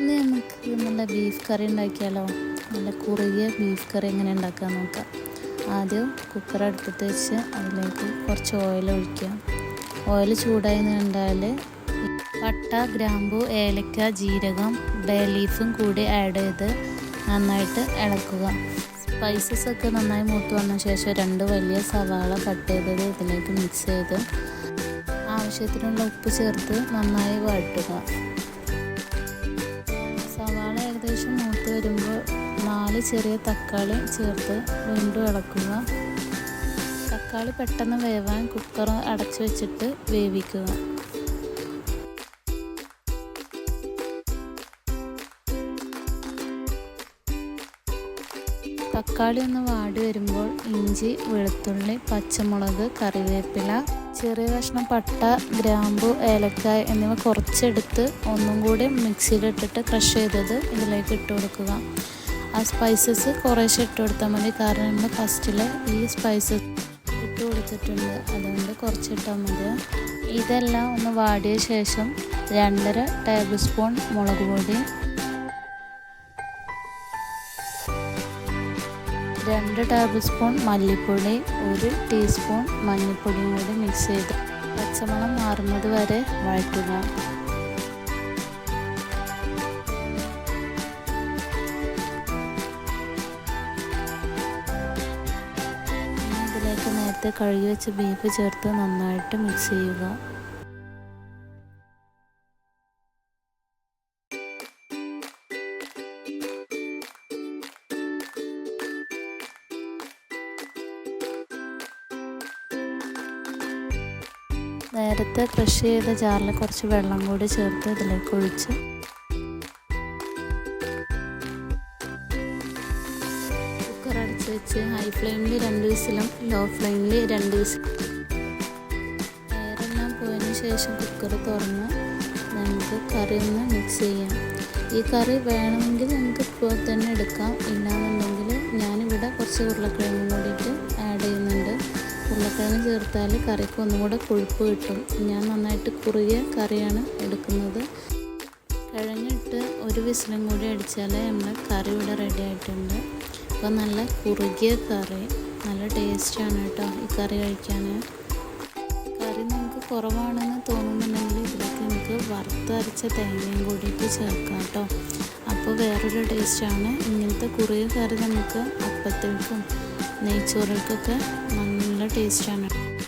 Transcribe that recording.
ഇന്ന് നമുക്ക് നല്ല ബീഫ് കറി ഉണ്ടാക്കിയാലോ? നല്ല കുറുകിയ ബീഫ് കറി എങ്ങനെ ഉണ്ടാക്കാൻ നോക്കാം. ആദ്യം കുക്കർ അടുപ്പത്ത് വെച്ച് അതിലേക്ക് കുറച്ച് ഓയിൽ ഒഴിക്കാം. ഓയിൽ ചൂടായി കണ്ടാൽ പട്ട ഗ്രാമ്പു ഏലക്ക ജീരകം ബേ ലീഫും കൂടി ആഡ് ചെയ്ത് നന്നായിട്ട് ഇളക്കുക. സ്പൈസസ് ഒക്കെ നന്നായി മൂത്ത് വന്ന ശേഷം രണ്ട് വലിയ സവാള കട്ട് ചെയ്തത് ഇതിലേക്ക് മിക്സ് ചെയ്ത് ആവശ്യത്തിനുള്ള ഉപ്പ് ചേർത്ത് നന്നായി വഴട്ടുക ഏകദേശം മൂത്ത് വരുമ്പോൾ നാല് ചെറിയ തക്കാളി ചേർത്ത് വീണ്ടും ഇളക്കുക. തക്കാളി പെട്ടെന്ന് വേവാൻ കുക്കർ അടച്ചു വെച്ചിട്ട് വേവിക്കുക. തക്കാളി ഒന്ന് വാടി വരുമ്പോൾ ഇഞ്ചി വെളുത്തുള്ളി പച്ചമുളക് കറിവേപ്പില ചെറിയ കഷ്ണം പട്ട ഗ്രാമ്പു ഏലക്കായ എന്നിവ കുറച്ചെടുത്ത് ഒന്നും കൂടി മിക്സിയിലിട്ടിട്ട് ക്രഷ് ചെയ്തത് ഇതിലേക്ക് ഇട്ട് കൊടുക്കുക. ആ സ്പൈസസ് കുറേശ്ശെ ഇട്ട് കൊടുത്താൽ മതി. കാരണം നമ്മൾ ഫസ്റ്റിൽ ഈ സ്പൈസസ് ഇട്ട് കൊടുത്തിട്ടുണ്ട്. അതുകൊണ്ട് കുറച്ചിട്ടാൽ മതി. ഇതെല്ലാം ഒന്ന് വാടിയ ശേഷം രണ്ടര ടേബിൾ സ്പൂൺ മുളക് പൊടി രണ്ട് ടേബിൾ സ്പൂൺ മല്ലിപ്പൊടി ഒരു ടീസ്പൂൺ മഞ്ഞൾപ്പൊടിയും കൂടി മിക്സ് ചെയ്ത് പച്ചമണം മാറുന്നത് വരെ വഴറ്റുക. ഇതിലേക്ക് നേരത്തെ കഴുകി വെച്ച ബീഫ് ചേർത്ത് നന്നായിട്ട് മിക്സ് ചെയ്യുക. നേരത്തെ ക്രഷ് ചെയ്ത ജാറിൽ കുറച്ച് വെള്ളം കൂടി ചേർത്ത് ഇതിലേക്ക് ഒഴിച്ച്. കുക്കർ അടച്ച് വെച്ച് ഹൈ ഫ്ലെയിമിൽ രണ്ട് വിസിലും ലോ ഫ്ലെയിമിൽ രണ്ട് വിസിൽ എയറെല്ലാം പോയതിന് ശേഷം കുക്കർ തുറന്ന് നമുക്ക് കറി ഒന്ന് മിക്സ് ചെയ്യാം. ഈ കറി വേണമെങ്കിൽ നമുക്ക് ഇപ്പോൾ തന്നെ എടുക്കാം. ഇല്ലാന്നുണ്ടെങ്കിൽ ഞാനിവിടെ കുറച്ച് ഉരുളക്കിഴങ്ങും കൂടിയിട്ട് ഉരുളക്കിഴങ്ങ് ചേർത്താൽ കറിക്ക് ഒന്നും കൂടെ കൊഴുപ്പ് കിട്ടും. ഞാൻ നന്നായിട്ട് കുറുകിയ കറിയാണ് എടുക്കുന്നത്. കിഴങ്ങിട്ട് ഒരു വിസിലും കൂടി അടിച്ചാൽ നമ്മുടെ കറി ഇവിടെ റെഡി ആയിട്ടുണ്ട്. അപ്പോൾ നല്ല കുറുകിയ കറി. നല്ല ടേസ്റ്റാണ് കേട്ടോ ഈ കറി കഴിക്കാൻ കറി നമുക്ക് കുറവാണെന്ന് തോന്നുന്നുണ്ടെങ്കിൽ ഇതിലേക്ക് നമുക്ക് വറുത്തരച്ച തേങ്ങയും കൂടിയിട്ട് ചേർക്കാം കേട്ടോ. അപ്പോൾ വേറൊരു ടേസ്റ്റാണ് ഇങ്ങനത്തെ കുറുകിയ കറി നമുക്ക് അപ്പത്തേക്കും നെയ്ച്ചോറുകൾക്കൊക്കെ taste channel.